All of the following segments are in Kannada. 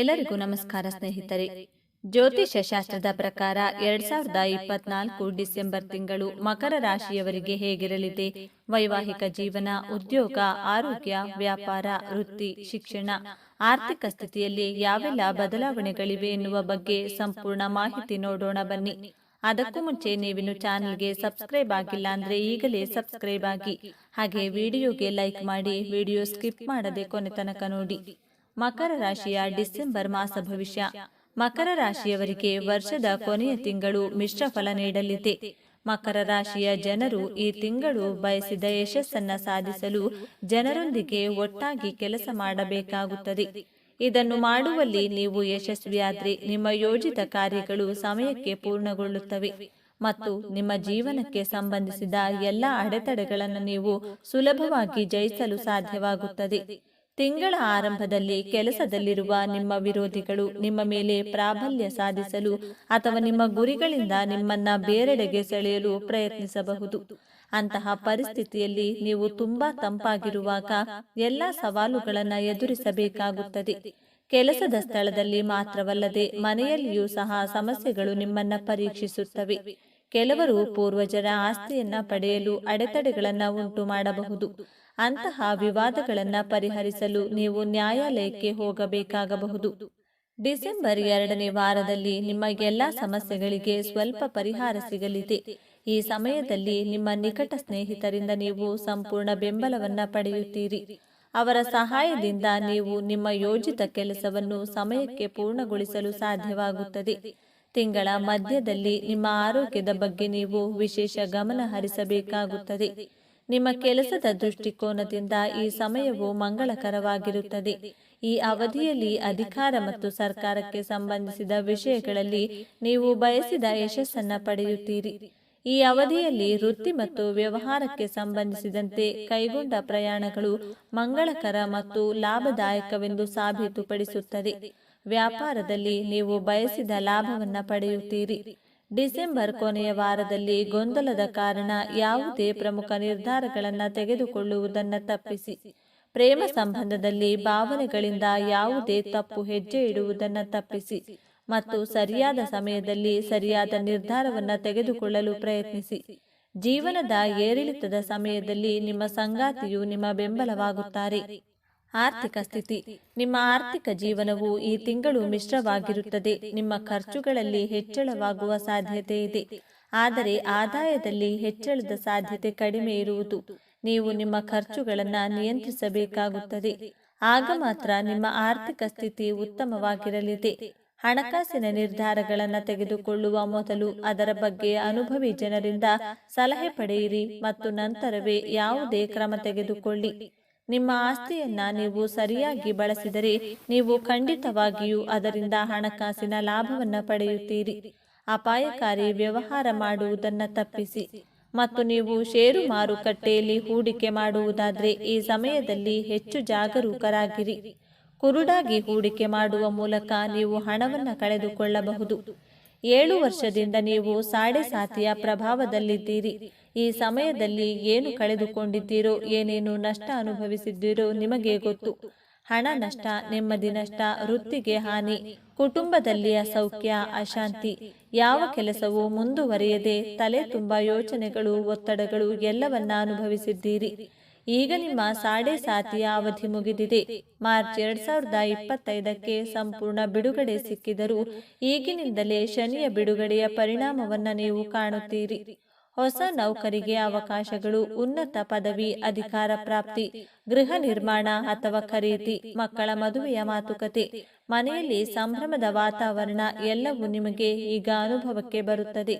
ಎಲ್ಲರಿಗೂ ನಮಸ್ಕಾರ ಸ್ನೇಹಿತರೆ. ಜ್ಯೋತಿಷ್ಯ ಶಾಸ್ತ್ರದ ಪ್ರಕಾರ ಎರಡ್ ಸಾವಿರದ ಇಪ್ಪತ್ನಾಲ್ಕು ಡಿಸೆಂಬರ್ ತಿಂಗಳು ಮಕರ ರಾಶಿಯವರಿಗೆ ಹೇಗಿರಲಿದೆ? ವೈವಾಹಿಕ ಜೀವನ ಉದ್ಯೋಗ ಆರೋಗ್ಯ ವ್ಯಾಪಾರ ವೃತ್ತಿ ಶಿಕ್ಷಣ ಆರ್ಥಿಕ ಸ್ಥಿತಿಯಲ್ಲಿ ಯಾವೆಲ್ಲ ಬದಲಾವಣೆಗಳಿವೆ ಎನ್ನುವ ಬಗ್ಗೆ ಸಂಪೂರ್ಣ ಮಾಹಿತಿ ನೋಡೋಣ ಬನ್ನಿ. ಅದಕ್ಕೂ ಮುಂಚೆ ನೀವಿನ್ನು ಚಾನೆಲ್ಗೆ ಸಬ್ಸ್ಕ್ರೈಬ್ ಆಗಿಲ್ಲ ಅಂದ್ರೆ ಈಗಲೇ ಸಬ್ಸ್ಕ್ರೈಬ್ ಆಗಿ. ಹಾಗೆ ವಿಡಿಯೋಗೆ ಲೈಕ್ ಮಾಡಿ ವಿಡಿಯೋ ಸ್ಕಿಪ್ ಮಾಡದೆ ಕೊನೆ ತನಕ ನೋಡಿ. ಮಕರ ರಾಶಿಯ ಡಿಸೆಂಬರ್ ಮಾಸ ಭವಿಷ್ಯ. ಮಕರ ರಾಶಿಯವರಿಗೆ ವರ್ಷದ ಕೊನೆಯ ತಿಂಗಳು ಮಿಶ್ರ ಫಲ ನೀಡಲಿದೆ. ಮಕರ ರಾಶಿಯ ಜನರು ಈ ತಿಂಗಳು ಬಯಸಿದ ಯಶಸ್ಸನ್ನ ಸಾಧಿಸಲು ಜನರೊಂದಿಗೆ ಒಟ್ಟಾಗಿ ಕೆಲಸ ಮಾಡಬೇಕಾಗುತ್ತದೆ. ಇದನ್ನು ಮಾಡುವಲ್ಲಿ ನೀವು ಯಶಸ್ವಿಯಾದರೆ ನಿಮ್ಮ ಯೋಜಿತ ಕಾರ್ಯಗಳು ಸಮಯಕ್ಕೆ ಪೂರ್ಣಗೊಳ್ಳುತ್ತವೆ. ಮತ್ತು ನಿಮ್ಮ ಜೀವನಕ್ಕೆ ಸಂಬಂಧಿಸಿದ ಎಲ್ಲ ಅಡೆತಡೆಗಳನ್ನು ನೀವು ಸುಲಭವಾಗಿ ಜಯಿಸಲು ಸಾಧ್ಯವಾಗುತ್ತದೆ. ತಿಂಗಳ ಆರಂಭದಲ್ಲಿ ಕೆಲಸದಲ್ಲಿರುವ ನಿಮ್ಮ ವಿರೋಧಿಗಳು ನಿಮ್ಮ ಮೇಲೆ ಪ್ರಾಬಲ್ಯ ಸಾಧಿಸಲು ಅಥವಾ ನಿಮ್ಮ ಗುರಿಗಳಿಂದ ನಿಮ್ಮನ್ನ ಬೇರೆಡೆಗೆ ಸೆಳೆಯಲು ಪ್ರಯತ್ನಿಸಬಹುದು. ಅಂತಹ ಪರಿಸ್ಥಿತಿಯಲ್ಲಿ ನೀವು ತುಂಬಾ ತಂಪಾಗಿರುವಾಗ ಎಲ್ಲಾ ಸವಾಲುಗಳನ್ನು ಎದುರಿಸಬೇಕಾಗುತ್ತದೆ. ಕೆಲಸದ ಸ್ಥಳದಲ್ಲಿ ಮಾತ್ರವಲ್ಲದೆ ಮನೆಯಲ್ಲಿಯೂ ಸಹ ಸಮಸ್ಯೆಗಳು ನಿಮ್ಮನ್ನ ಪರೀಕ್ಷಿಸುತ್ತವೆ. ಕೆಲವರು ಪೂರ್ವಜರ ಆಸ್ತಿಯನ್ನ ಪಡೆಯಲು ಅಡೆತಡೆಗಳನ್ನ ಉಂಟು ಮಾಡಬಹುದು ಅಂತಹ ವಿವಾದಗಳನ್ನು ಪರಿಹರಿಸಲು ನೀವು ನ್ಯಾಯಾಲಯಕ್ಕೆ ಹೋಗಬೇಕಾಗಬಹುದು. ಡಿಸೆಂಬರ್ ಎರಡನೇ ವಾರದಲ್ಲಿ ನಿಮ್ಮ ಎಲ್ಲ ಸಮಸ್ಯೆಗಳಿಗೆ ಸ್ವಲ್ಪ ಪರಿಹಾರ ಸಿಗಲಿದೆ. ಈ ಸಮಯದಲ್ಲಿ ನಿಮ್ಮ ನಿಕಟ ಸ್ನೇಹಿತರಿಂದ ನೀವು ಸಂಪೂರ್ಣ ಬೆಂಬಲವನ್ನು ಪಡೆಯುತ್ತೀರಿ. ಅವರ ಸಹಾಯದಿಂದ ನೀವು ನಿಮ್ಮ ಯೋಜಿತ ಕೆಲಸವನ್ನು ಸಮಯಕ್ಕೆ ಪೂರ್ಣಗೊಳಿಸಲು ಸಾಧ್ಯವಾಗುತ್ತದೆ. ತಿಂಗಳ ಮಧ್ಯದಲ್ಲಿ ನಿಮ್ಮ ಆರೋಗ್ಯದ ಬಗ್ಗೆ ನೀವು ವಿಶೇಷ ಗಮನ ಹರಿಸಬೇಕಾಗುತ್ತದೆ. ನಿಮ್ಮ ಕೆಲಸದ ದೃಷ್ಟಿಕೋನದಿಂದ ಈ ಸಮಯವು ಮಂಗಳಕರವಾಗಿರುತ್ತದೆ. ಈ ಅವಧಿಯಲ್ಲಿ ಅಧಿಕಾರ ಮತ್ತು ಸರ್ಕಾರಕ್ಕೆ ಸಂಬಂಧಿಸಿದ ವಿಷಯಗಳಲ್ಲಿ ನೀವು ಬಯಸಿದ ಯಶಸ್ಸನ್ನು ಪಡೆಯುತ್ತೀರಿ. ಈ ಅವಧಿಯಲ್ಲಿ ವೃತ್ತಿ ಮತ್ತು ವ್ಯವಹಾರಕ್ಕೆ ಸಂಬಂಧಿಸಿದಂತೆ ಕೈಗೊಂಡ ಪ್ರಯಾಣಗಳು ಮಂಗಳಕರ ಮತ್ತು ಲಾಭದಾಯಕವೆಂದು ಸಾಬೀತುಪಡಿಸುತ್ತದೆ. ವ್ಯಾಪಾರದಲ್ಲಿ ನೀವು ಬಯಸಿದ ಲಾಭವನ್ನು ಪಡೆಯುತ್ತೀರಿ. ಡಿಸೆಂಬರ್ ಕೊನೆಯ ವಾರದಲ್ಲಿ ಗೊಂದಲದ ಕಾರಣ ಯಾವುದೇ ಪ್ರಮುಖ ನಿರ್ಧಾರಗಳನ್ನು ತೆಗೆದುಕೊಳ್ಳುವುದನ್ನು ತಪ್ಪಿಸಿ. ಪ್ರೇಮ ಸಂಬಂಧದಲ್ಲಿ ಭಾವನೆಗಳಿಂದ ಯಾವುದೇ ತಪ್ಪು ಹೆಜ್ಜೆ ಇಡುವುದನ್ನು ತಪ್ಪಿಸಿ ಮತ್ತು ಸರಿಯಾದ ಸಮಯದಲ್ಲಿ ಸರಿಯಾದ ನಿರ್ಧಾರವನ್ನು ತೆಗೆದುಕೊಳ್ಳಲು ಪ್ರಯತ್ನಿಸಿ. ಜೀವನದ ಏರಿಳಿತದ ಸಮಯದಲ್ಲಿ ನಿಮ್ಮ ಸಂಗಾತಿಯು ನಿಮ್ಮ ಬೆಂಬಲವಾಗುತ್ತಾರೆ. ಆರ್ಥಿಕ ಸ್ಥಿತಿ. ನಿಮ್ಮ ಆರ್ಥಿಕ ಜೀವನವು ಈ ತಿಂಗಳು ಮಿಶ್ರವಾಗಿರುತ್ತದೆ. ನಿಮ್ಮ ಖರ್ಚುಗಳಲ್ಲಿ ಹೆಚ್ಚಳವಾಗುವ ಸಾಧ್ಯತೆ ಇದೆ. ಆದರೆ ಆದಾಯದಲ್ಲಿ ಹೆಚ್ಚಳದ ಸಾಧ್ಯತೆ ಕಡಿಮೆ ಇರುವುದು. ನೀವು ನಿಮ್ಮ ಖರ್ಚುಗಳನ್ನು ನಿಯಂತ್ರಿಸಬೇಕಾಗುತ್ತದೆ. ಆಗ ಮಾತ್ರ ನಿಮ್ಮ ಆರ್ಥಿಕ ಸ್ಥಿತಿ ಉತ್ತಮವಾಗಿರಲಿದೆ. ಹಣಕಾಸಿನ ನಿರ್ಧಾರಗಳನ್ನು ತೆಗೆದುಕೊಳ್ಳುವ ಮೊದಲು ಅದರ ಬಗ್ಗೆ ಅನುಭವಿ ಜನರಿಂದ ಸಲಹೆ ಪಡೆಯಿರಿ ಮತ್ತು ನಂತರವೇ ಯಾವುದೇ ಕ್ರಮ ತೆಗೆದುಕೊಳ್ಳಿ. ನಿಮ್ಮ ಆಸ್ತಿಯನ್ನ ನೀವು ಸರಿಯಾಗಿ ಬಳಸಿದರೆ ನೀವು ಖಂಡಿತವಾಗಿಯೂ ಅದರಿಂದ ಹಣಕಾಸಿನ ಲಾಭವನ್ನ ಪಡೆಯುತ್ತೀರಿ. ಅಪಾಯಕಾರಿ ವ್ಯವಹಾರ ಮಾಡುವುದನ್ನು ತಪ್ಪಿಸಿ. ಮತ್ತು ನೀವು ಷೇರು ಮಾರುಕಟ್ಟೆಯಲ್ಲಿ ಹೂಡಿಕೆ ಮಾಡುವುದಾದರೆ ಈ ಸಮಯದಲ್ಲಿ ಹೆಚ್ಚು ಜಾಗರೂಕರಾಗಿರಿ. ಕುರುಡಾಗಿ ಹೂಡಿಕೆ ಮಾಡುವ ಮೂಲಕ ನೀವು ಹಣವನ್ನು ಕಳೆದುಕೊಳ್ಳಬಹುದು. ಏಳು ವರ್ಷದಿಂದ ನೀವು ಸಾಡೆ ಸಾತಿಯ ಪ್ರಭಾವದಲ್ಲಿದ್ದೀರಿ. ಈ ಸಮಯದಲ್ಲಿ ಏನು ಕಳೆದುಕೊಂಡಿದ್ದೀರೋ, ಏನೇನು ನಷ್ಟ ಅನುಭವಿಸಿದ್ದೀರೋ ನಿಮಗೆ ಗೊತ್ತು. ಹಣ ನಷ್ಟ, ನೆಮ್ಮದಿ ನಷ್ಟ, ವೃತ್ತಿಗೆ ಹಾನಿ, ಕುಟುಂಬದಲ್ಲಿ ಅಸೌಖ್ಯ, ಅಶಾಂತಿ, ಯಾವ ಕೆಲಸವೂ ಮುಂದುವರಿಯದೆ ತಲೆ ತುಂಬ ಯೋಚನೆಗಳು, ಒತ್ತಡಗಳು ಎಲ್ಲವನ್ನ ಅನುಭವಿಸಿದ್ದೀರಿ. ಈಗ ನಿಮ್ಮ ಸಾಡೆ ಸಾತಿಯ ಅವಧಿ ಮುಗಿದಿದೆ. ಮಾರ್ಚ್ ಎರಡ್ ಸಾವಿರದ ಇಪ್ಪತ್ತೈದಕ್ಕೆ ಸಂಪೂರ್ಣ ಬಿಡುಗಡೆ ಸಿಕ್ಕಿದರೂ ಈಗಿನಿಂದಲೇ ಶನಿಯ ಬಿಡುಗಡೆಯ ಪರಿಣಾಮವನ್ನ ನೀವು ಕಾಣುತ್ತೀರಿ. ಹೊಸ ನೌಕರಿಗೆ ಅವಕಾಶಗಳು ಉನ್ನತ ಪದವಿ ಅಧಿಕಾರ ಪ್ರಾಪ್ತಿ ಗೃಹ ನಿರ್ಮಾಣ ಅಥವಾ ಖರೀದಿ ಮಕ್ಕಳ ಮದುವೆಯ ಮಾತುಕತೆ. ಮನೆಯಲ್ಲಿ ಸಂಭ್ರಮದ ವಾತಾವರಣ ಎಲ್ಲವೂ ನಿಮಗೆ ಈಗ ಅನುಭವಕ್ಕೆ ಬರುತ್ತದೆ.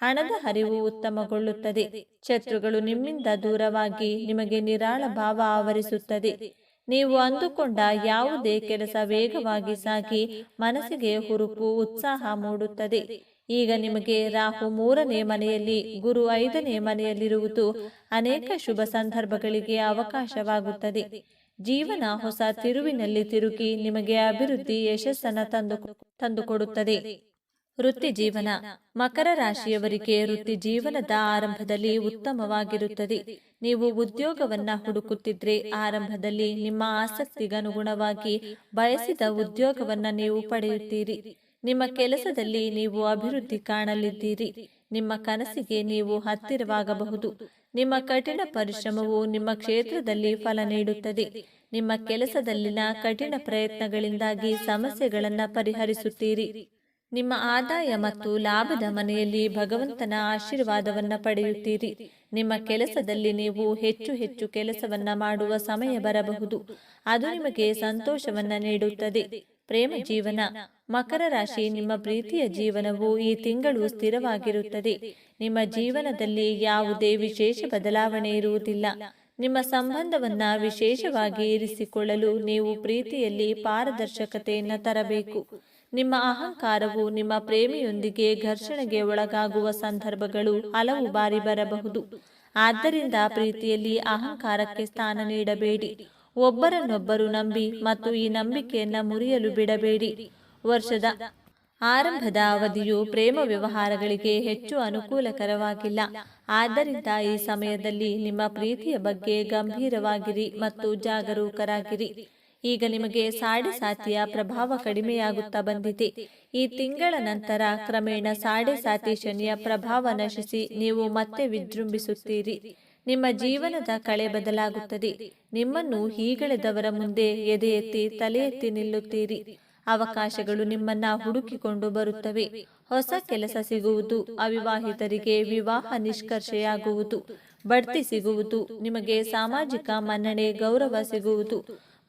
ಹಣದ ಹರಿವು ಉತ್ತಮಗೊಳ್ಳುತ್ತದೆ. ಶತ್ರುಗಳು ನಿಮ್ಮಿಂದ ದೂರವಾಗಿ ನಿಮಗೆ ನಿರಾಳ ಭಾವ ಆವರಿಸುತ್ತದೆ. ನೀವು ಅಂದುಕೊಂಡ ಯಾವುದೇ ಕೆಲಸ ವೇಗವಾಗಿ ಸಾಗಿ ಮನಸ್ಸಿಗೆ ಹುರುಪು ಉತ್ಸಾಹ ಮೂಡುತ್ತದೆ. ಈಗ ನಿಮಗೆ ರಾಹು ಮೂರನೇ ಮನೆಯಲ್ಲಿ, ಗುರು ಐದನೇ ಮನೆಯಲ್ಲಿರುವುದು ಅನೇಕ ಶುಭ ಸಂದರ್ಭಗಳಿಗೆ ಅವಕಾಶವಾಗುತ್ತದೆ. ಜೀವನ ಹೊಸ ತಿರುವಿನಲ್ಲಿ ತಿರುಗಿ ನಿಮಗೆ ಅಭಿವೃದ್ಧಿ ಯಶಸ್ಸನ್ನು ತಂದು ತಂದುಕೊಡುತ್ತದೆ. ವೃತ್ತಿ ಜೀವನ, ಮಕರ ರಾಶಿಯವರಿಗೆ ವೃತ್ತಿ ಜೀವನದ ಆರಂಭದಲ್ಲಿ ಉತ್ತಮವಾಗಿರುತ್ತದೆ. ನೀವು ಉದ್ಯೋಗವನ್ನ ಹುಡುಕುತ್ತಿದ್ರೆ ಆರಂಭದಲ್ಲಿ ನಿಮ್ಮ ಆಸಕ್ತಿಗನುಗುಣವಾಗಿ ಬಯಸಿದ ಉದ್ಯೋಗವನ್ನ ನೀವು ಪಡೆಯುತ್ತೀರಿ. ನಿಮ್ಮ ಕೆಲಸದಲ್ಲಿ ನೀವು ಅಭಿವೃದ್ಧಿ ಕಾಣಲಿದ್ದೀರಿ. ನಿಮ್ಮ ಕನಸಿಗೆ ನೀವು ಹತ್ತಿರವಾಗಬಹುದು. ನಿಮ್ಮ ಕಠಿಣ ಪರಿಶ್ರಮವು ನಿಮ್ಮ ಕ್ಷೇತ್ರದಲ್ಲಿ ಫಲ ನೀಡುತ್ತದೆ. ನಿಮ್ಮ ಕೆಲಸದಲ್ಲಿನ ಕಠಿಣ ಪ್ರಯತ್ನಗಳಿಂದಾಗಿ ಸಮಸ್ಯೆಗಳನ್ನು ಪರಿಹರಿಸುತ್ತೀರಿ. ನಿಮ್ಮ ಆದಾಯ ಮತ್ತು ಲಾಭದ ಮನೆಯಲ್ಲಿ ಭಗವಂತನ ಆಶೀರ್ವಾದವನ್ನು ಪಡೆಯುತ್ತೀರಿ. ನಿಮ್ಮ ಕೆಲಸದಲ್ಲಿ ನೀವು ಹೆಚ್ಚು ಹೆಚ್ಚು ಕೆಲಸವನ್ನು ಮಾಡುವ ಸಮಯ ಬರಬಹುದು. ಅದು ನಿಮಗೆ ಸಂತೋಷವನ್ನು ನೀಡುತ್ತದೆ. ಪ್ರೇಮ ಜೀವನ. ಮಕರ ರಾಶಿ ನಿಮ್ಮ ಪ್ರೀತಿಯ ಜೀವನವು ಈ ತಿಂಗಳು ಸ್ಥಿರವಾಗಿರುತ್ತದೆ. ನಿಮ್ಮ ಜೀವನದಲ್ಲಿ ಯಾವುದೇ ವಿಶೇಷ ಬದಲಾವಣೆ ಇರುವುದಿಲ್ಲ. ನಿಮ್ಮ ಸಂಬಂಧವನ್ನ ವಿಶೇಷವಾಗಿ ಇರಿಸಿಕೊಳ್ಳಲು ನೀವು ಪ್ರೀತಿಯಲ್ಲಿ ಪಾರದರ್ಶಕತೆಯನ್ನು ತರಬೇಕು. ನಿಮ್ಮ ಅಹಂಕಾರವು ನಿಮ್ಮ ಪ್ರೇಮಿಯೊಂದಿಗೆ ಘರ್ಷಣೆಗೆ ಒಳಗಾಗುವ ಸಂದರ್ಭಗಳು ಹಲವು ಬಾರಿ ಬರಬಹುದು. ಆದ್ದರಿಂದ ಪ್ರೀತಿಯಲ್ಲಿ ಅಹಂಕಾರಕ್ಕೆ ಸ್ಥಾನ ನೀಡಬೇಡಿ. ಒಬ್ಬರನ್ನೊಬ್ಬರು ನಂಬಿ ಮತ್ತು ಈ ನಂಬಿಕೆಯನ್ನು ಮುರಿಯಲು ಬಿಡಬೇಡಿ. ವರ್ಷದ ಆರಂಭದ ಅವಧಿಯು ಪ್ರೇಮ ವ್ಯವಹಾರಗಳಿಗೆ ಹೆಚ್ಚು ಅನುಕೂಲಕರವಾಗಿಲ್ಲ. ಆದ್ದರಿಂದ ಈ ಸಮಯದಲ್ಲಿ ನಿಮ್ಮ ಪ್ರೀತಿಯ ಬಗ್ಗೆ ಗಂಭೀರವಾಗಿರಿ ಮತ್ತು ಜಾಗರೂಕರಾಗಿರಿ. ಈಗ ನಿಮಗೆ ಸಾಡೆ ಸಾತಿಯ ಪ್ರಭಾವ ಕಡಿಮೆಯಾಗುತ್ತಾ ಬಂದಿದೆ. ಈ ತಿಂಗಳ ನಂತರ ಕ್ರಮೇಣ ಸಾಡೆ ಸಾತಿ ಶನಿಯ ಪ್ರಭಾವ ನಶಿಸಿ ನೀವು ಮತ್ತೆ ವಿಜೃಂಭಿಸುತ್ತೀರಿ. ನಿಮ್ಮ ಜೀವನದ ಕಳೆ ಬದಲಾಗುತ್ತದೆ. ನಿಮ್ಮನ್ನು ಹೀಗಳೆದವರ ಮುಂದೆ ಎದೆ ಎತ್ತಿ ತಲೆ ಎತ್ತಿ ನಿಲ್ಲುತ್ತೀರಿ. ಅವಕಾಶಗಳು ನಿಮ್ಮನ್ನ ಹುಡುಕಿಕೊಂಡು ಬರುತ್ತವೆ. ಹೊಸ ಕೆಲಸ ಸಿಗುವುದು, ಅವಿವಾಹಿತರಿಗೆ ವಿವಾಹ ನಿಷ್ಕರ್ಷೆಯಾಗುವುದು. ಬಡ್ತಿ ಸಿಗುವುದು, ನಿಮಗೆ ಸಾಮಾಜಿಕ ಮನ್ನಣೆ, ಗೌರವ ಸಿಗುವುದು.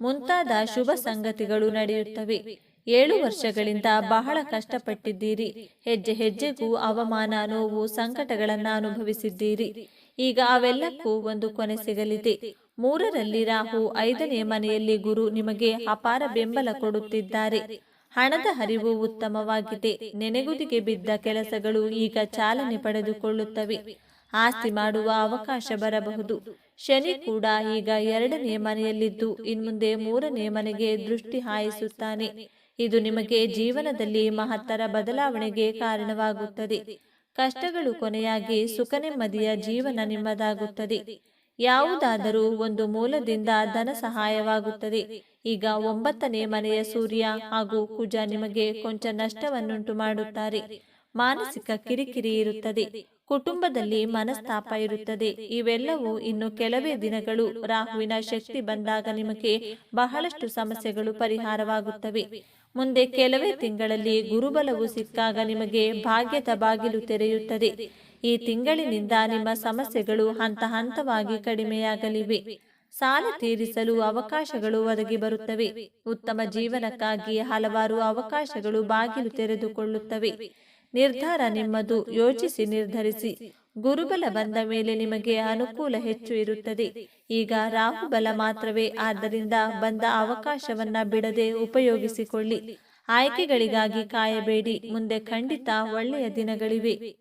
ಮುಂತಾದ ಶುಭ ಸಂಗತಿಗಳು ನಡೆಯುತ್ತವೆ. ಏಳು ವರ್ಷಗಳಿಂದ ಬಹಳ ಕಷ್ಟಪಟ್ಟಿದ್ದೀರಿ. ಹೆಜ್ಜೆ ಹೆಜ್ಜೆಗೂ ಅವಮಾನ, ನೋವು, ಸಂಕಟಗಳನ್ನು ಅನುಭವಿಸಿದ್ದೀರಿ. ಈಗ ಅವೆಲ್ಲಕ್ಕೂ ಒಂದು ಕೊನೆ ಸಿಗಲಿದೆ. ಮೂರರಲ್ಲಿ ರಾಹು ಐದನೇ ಮನೆಯಲ್ಲಿ ಗುರು ನಿಮಗೆ ಅಪಾರ ಬೆಂಬಲ ಕೊಡುತ್ತಿದ್ದಾರೆ. ಹಣದ ಹರಿವು ಉತ್ತಮವಾಗಿದೆ. ನೆನೆಗುದಿಗೆ ಬಿದ್ದ ಕೆಲಸಗಳು ಈಗ ಚಾಲನೆ ಪಡೆದುಕೊಳ್ಳುತ್ತವೆ. ಆಸ್ತಿ ಮಾಡುವ ಅವಕಾಶ ಬರಬಹುದು. ಶನಿ ಕೂಡ ಈಗ ಎರಡನೇ ಮನೆಯಲ್ಲಿದ್ದು, ಇನ್ಮುಂದೆ ಮೂರನೇ ಮನೆಗೆ ದೃಷ್ಟಿ ಹಾಯಿಸುತ್ತಾನೆ. ಇದು ನಿಮಗೆ ಜೀವನದಲ್ಲಿ ಮಹತ್ತರ ಬದಲಾವಣೆಗೆ ಕಾರಣವಾಗುತ್ತದೆ. ಕಷ್ಟಗಳು ಕೊನೆಯಾಗಿ ಸುಖ ನೆಮ್ಮದಿಯ ಜೀವನ ನಿಮ್ಮದಾಗುತ್ತದೆ. ಯಾವುದಾದರೂ ಒಂದು ಮೂಲದಿಂದ ಧನ ಸಹಾಯವಾಗುತ್ತದೆ. ಈಗ ಒಂಬತ್ತನೇ ಮನೆಯ ಸೂರ್ಯ ಹಾಗೂ ಕುಜ ನಿಮಗೆ ಕೊಂಚ ನಷ್ಟವನ್ನುಂಟು ಮಾಡುತ್ತಾರೆ. ಮಾನಸಿಕ ಕಿರಿಕಿರಿ ಇರುತ್ತದೆ. ಕುಟುಂಬದಲ್ಲಿ ಮನಸ್ತಾಪ ಇರುತ್ತದೆ. ಇವೆಲ್ಲವೂ ಇನ್ನು ಕೆಲವೇ ದಿನಗಳು ರಾಹುವಿನ ಶಕ್ತಿ ಬಂದಾಗ ನಿಮಗೆ ಬಹಳಷ್ಟು ಸಮಸ್ಯೆಗಳು ಪರಿಹಾರವಾಗುತ್ತವೆ. ಮುಂದೆ ಕೆಲವೇ ತಿಂಗಳಲ್ಲಿ ಗುರುಬಲವು ಸಿಕ್ಕಾಗ ನಿಮಗೆ ಭಾಗ್ಯದ ಬಾಗಿಲು ತೆರೆಯುತ್ತದೆ. ಈ ತಿಂಗಳಿನಿಂದ ನಿಮ್ಮ ಸಮಸ್ಯೆಗಳು ಹಂತ ಹಂತವಾಗಿ ಕಡಿಮೆಯಾಗಲಿವೆ. ಸಾಲ ತೀರಿಸಲು ಅವಕಾಶಗಳು ಒದಗಿ ಬರುತ್ತವೆ. ಉತ್ತಮ ಜೀವನಕ್ಕಾಗಿ ಹಲವಾರು ಅವಕಾಶಗಳು ಬಾಗಿಲು ತೆರೆದುಕೊಳ್ಳುತ್ತವೆ. ನಿರ್ಧಾರ ನಿಮ್ಮದು. ಯೋಚಿಸಿ ನಿರ್ಧರಿಸಿ. ಗುರುಬಲ ಬಂದ ಮೇಲೆ ನಿಮಗೆ ಅನುಕೂಲ ಹೆಚ್ಚು ಇರುತ್ತದೆ. ಈಗ ರಾಹುಬಲ ಮಾತ್ರವೇ. ಆದ್ದರಿಂದ ಬಂದ ಅವಕಾಶವನ್ನ ಬಿಡದೆ ಉಪಯೋಗಿಸಿಕೊಳ್ಳಿ. ಆಯ್ಕೆಗಳಿಗಾಗಿ ಕಾಯಬೇಡಿ. ಮುಂದೆ ಖಂಡಿತ ಒಳ್ಳೆಯ ದಿನಗಳಿವೆ.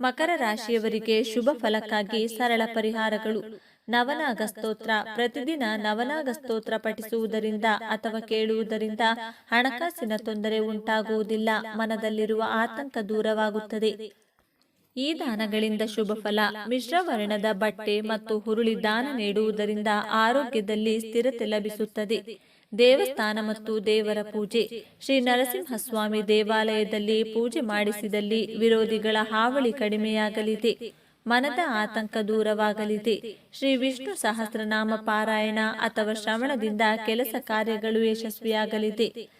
ಮಕರ ರಾಶಿಯವರಿಗೆ ಶುಭ ಫಲಕ್ಕಾಗಿ ಸರಳ ಪರಿಹಾರಗಳು. ನವನಾಗ ಸ್ತೋತ್ರ. ಪ್ರತಿದಿನ ನವನಾಗ ಸ್ತೋತ್ರ ಪಠಿಸುವುದರಿಂದ ಅಥವಾ ಕೇಳುವುದರಿಂದ ಹಣಕಾಸಿನ ತೊಂದರೆ ಉಂಟಾಗುವುದಿಲ್ಲ. ಮನದಲ್ಲಿರುವ ಆತಂಕ ದೂರವಾಗುತ್ತದೆ. ಈ ದಾನಗಳಿಂದ ಶುಭ ಫಲ ಮಿಶ್ರವರ್ಣದ ಬಟ್ಟೆ ಮತ್ತು ಹುರುಳಿ ದಾನ ನೀಡುವುದರಿಂದ ಆರೋಗ್ಯದಲ್ಲಿ ಸ್ಥಿರತೆ ಲಭಿಸುತ್ತದೆ. ದೇವಸ್ಥಾನ ಮತ್ತು ದೇವರ ಪೂಜೆ. ಶ್ರೀ ನರಸಿಂಹಸ್ವಾಮಿ ದೇವಾಲಯದಲ್ಲಿ ಪೂಜೆ ಮಾಡಿಸಿದಲ್ಲಿ ವಿರೋಧಿಗಳ ಹಾವಳಿ ಕಡಿಮೆಯಾಗಲಿದೆ. ಮನದ ಆತಂಕ ದೂರವಾಗಲಿದೆ. ಶ್ರೀ ವಿಷ್ಣು ಸಹಸ್ರನಾಮ ಪಾರಾಯಣ ಅಥವಾ ಶ್ರವಣದಿಂದ ಕೆಲಸ ಕಾರ್ಯಗಳು ಯಶಸ್ವಿಯಾಗಲಿದೆ.